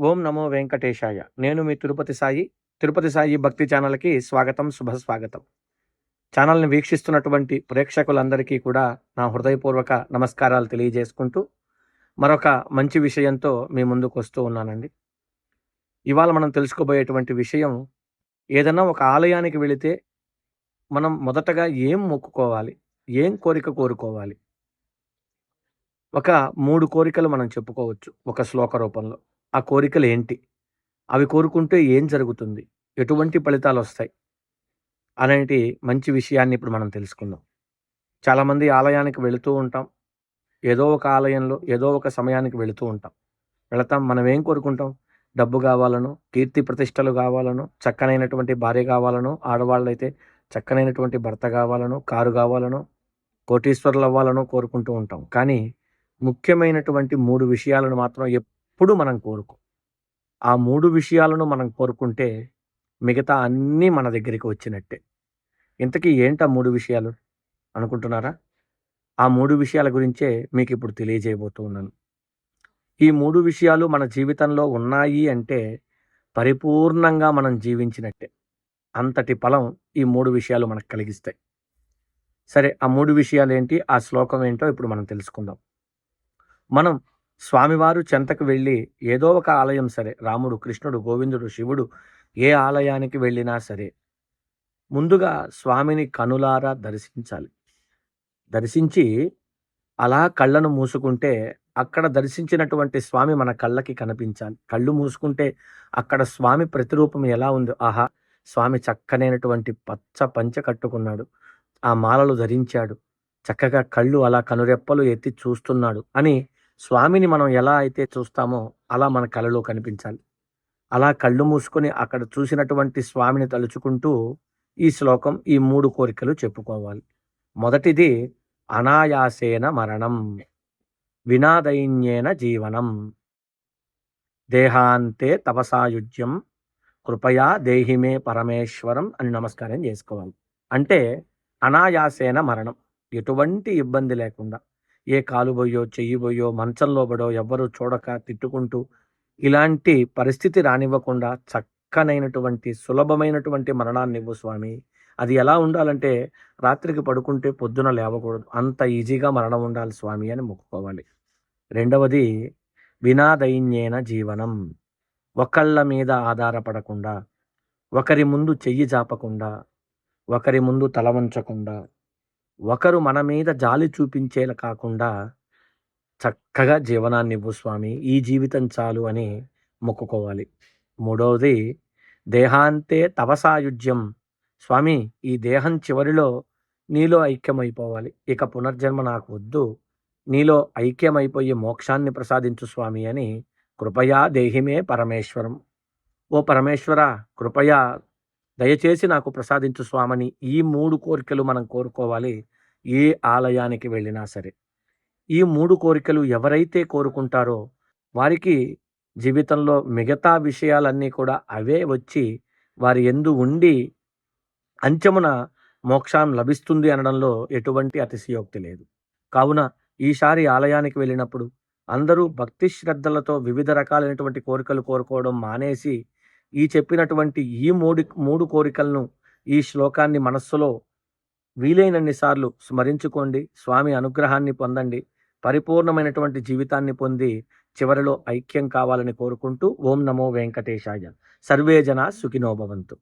ఓం నమో వెంకటేశాయ. నేను మీ తిరుపతి సాయి. తిరుపతి సాయి భక్తి ఛానల్కి స్వాగతం శుభ స్వాగతం. ఛానల్ని వీక్షిస్తున్నటువంటి ప్రేక్షకులందరికీ కూడా నా హృదయపూర్వక నమస్కారాలు తెలియజేసుకుంటూ మరొక మంచి విషయంతో మీ ముందుకు వస్తూ ఉన్నానండి. ఇవాళ మనం తెలుసుకోబోయేటువంటి విషయం ఏదైనా ఒక ఆలయానికి వెళితే మనం మొదటగా ఏం మొక్కుకోవాలి? ఏం కోరిక కోరుకోవాలి? ఒక మూడు కోరికలు మనం చెప్పుకోవచ్చు ఒక శ్లోక రూపంలో. ఆ కోరికలు ఏంటి? అవి కోరుకుంటే ఏం జరుగుతుంది? ఎటువంటి ఫలితాలు వస్తాయి అనేటి మంచి విషయాన్ని ఇప్పుడు మనం తెలుసుకుందాం. చాలామంది ఆలయానికి వెళుతూ ఉంటాం. ఏదో ఒక ఆలయంలో ఏదో ఒక సమయానికి వెళుతూ ఉంటాం. వెళతాం మనం ఏం కోరుకుంటాం? డబ్బు కావాలను కీర్తి ప్రతిష్టలు కావాలను చక్కనైనటువంటి భార్య కావాలను ఆడవాళ్ళైతే చక్కనైనటువంటి భర్త కావాలను కారు కావాలను కోటీశ్వరులు అవ్వాలను కోరుకుంటూ ఉంటాం. కానీ ముఖ్యమైనటువంటి మూడు విషయాలను మాత్రం ఎప్పుడు మనం కోరుకో. ఆ మూడు విషయాలను మనం కోరుకుంటే మిగతా అన్నీ మన దగ్గరికి వచ్చినట్టే. ఇంతకీ ఏంటి ఆ మూడు విషయాలు? అనుకుంటున్నారా? ఆ మూడు విషయాల గురించే మీకు ఇప్పుడు తెలియజేయబోతూ ఉన్నాను. ఈ మూడు విషయాలు మన జీవితంలో ఉన్నాయి అంటే పరిపూర్ణంగా మనం జీవించినట్టే. అంతటి ఫలం ఈ మూడు విషయాలు మనకు కలిగిస్తాయి. సరే ఆ మూడు విషయాలు ఏంటి ఆ శ్లోకం ఏంటో ఇప్పుడు మనం తెలుసుకుందాం. మనం స్వామివారు చెంతకు వెళ్ళి ఏదో ఒక ఆలయం సరే రాముడు కృష్ణుడు గోవిందుడు శివుడు ఏ ఆలయానికి వెళ్ళినా సరే ముందుగా స్వామిని కనులారా దర్శించాలి. దర్శించి అలా కళ్ళను మూసుకుంటే అక్కడ దర్శించినటువంటి స్వామి మన కళ్ళకి కనిపించాలి. కళ్ళు మూసుకుంటే అక్కడ స్వామి ప్రతిరూపం ఎలా ఉందో ఆహా స్వామి చక్కనైనటువంటి పచ్చ పంచ కట్టుకున్నాడు ఆ మాలలు ధరించాడు చక్కగా కళ్ళు అలా కనురెప్పలు ఎత్తి చూస్తున్నాడు అని స్వామిని మనం ఎలా అయితే చూస్తామో అలా మన కళలో కనిపించాలి. అలా కళ్ళు మూసుకొని అక్కడ చూసినటువంటి స్వామిని తలుచుకుంటూ ఈ శ్లోకం ఈ మూడు కోరికలు చెప్పుకోవాలి. మొదటిది అనాయాసేన మరణం వినాదైన్యేన జీవనం దేహాంతే తపసాయుజ్యం కృపయా దేహిమే పరమేశ్వరం అని నమస్కారం చేసుకోవాలి. అంటే అనాయాసేన మరణం ఎటువంటి ఇబ్బంది లేకుండా ఏ కాలుబోయో చెయ్యిబోయో చెయ్యి మంచంలో పడో ఎవ్వరూ చూడక తిట్టుకుంటూ ఇలాంటి పరిస్థితి రానివ్వకుండా చక్కనైనటువంటి సులభమైనటువంటి మరణాన్ని ఇవ్వు స్వామి. అది ఎలా ఉండాలంటే రాత్రికి పడుకుంటే పొద్దున లేవకూడదు. అంత ఈజీగా మరణం ఉండాలి స్వామి అని మొక్కుకోవాలి. రెండవది వినాదైన్యేన జీవనం. ఒకళ్ళ మీద ఆధారపడకుండా ఒకరి ముందు చెయ్యి జాపకుండా ఒకరి ముందు తల వంచకుండా ఒకరు మన మీద జాలి చూపించేలా కాకుండా చక్కగా జీవనాన్ని ఇవ్వు స్వామి ఈ జీవితం చాలు అని మొక్కుకోవాలి. మూడవది దేహాంతే తవసాయుజ్యం స్వామి ఈ దేహం చివరిలో నీలో ఐక్యమైపోవాలి. ఇక పునర్జన్మ నాకు వద్దు. నీలో ఐక్యమైపోయి మోక్షాన్ని ప్రసాదించు స్వామి అని కృపయా దేహిమే పరమేశ్వరం. ఓ పరమేశ్వర కృపయా దయచేసి నాకు ప్రసాదించు స్వామని. ఈ మూడు కోరికలు మనం కోరుకోవాలి. ఏ ఆలయానికి వెళ్ళినా సరే. ఈ మూడు కోరికలు ఎవరైతే కోరుకుంటారో వారికి జీవితంలో మిగతా విషయాలన్నీ కూడా అవే వచ్చి వారి ఎందు ఉండి అంచమున మోక్షం లభిస్తుంది అనడంలో ఎటువంటి అతిశయోక్తి లేదు. కావున ఈసారి ఆలయానికి వెళ్ళినప్పుడు అందరూ భక్తి శ్రద్ధలతో వివిధ రకాలైనటువంటి కోరికలు కోరుకోవడం మానేసి ఈ చెప్పినటువంటి ఈ మూడు మూడు కోరికలను ఈ శ్లోకాన్ని మనస్సులో వీలైనన్ని సార్లు స్మరించుకోండి. స్వామి అనుగ్రహాన్ని పొందండి. పరిపూర్ణమైనటువంటి జీవితాన్ని పొంది చివరిలో ఐక్యం కావాలని కోరుకుంటూ ఓం నమో వెంకటేశాయ. సర్వే జన సుఖినోభవంతు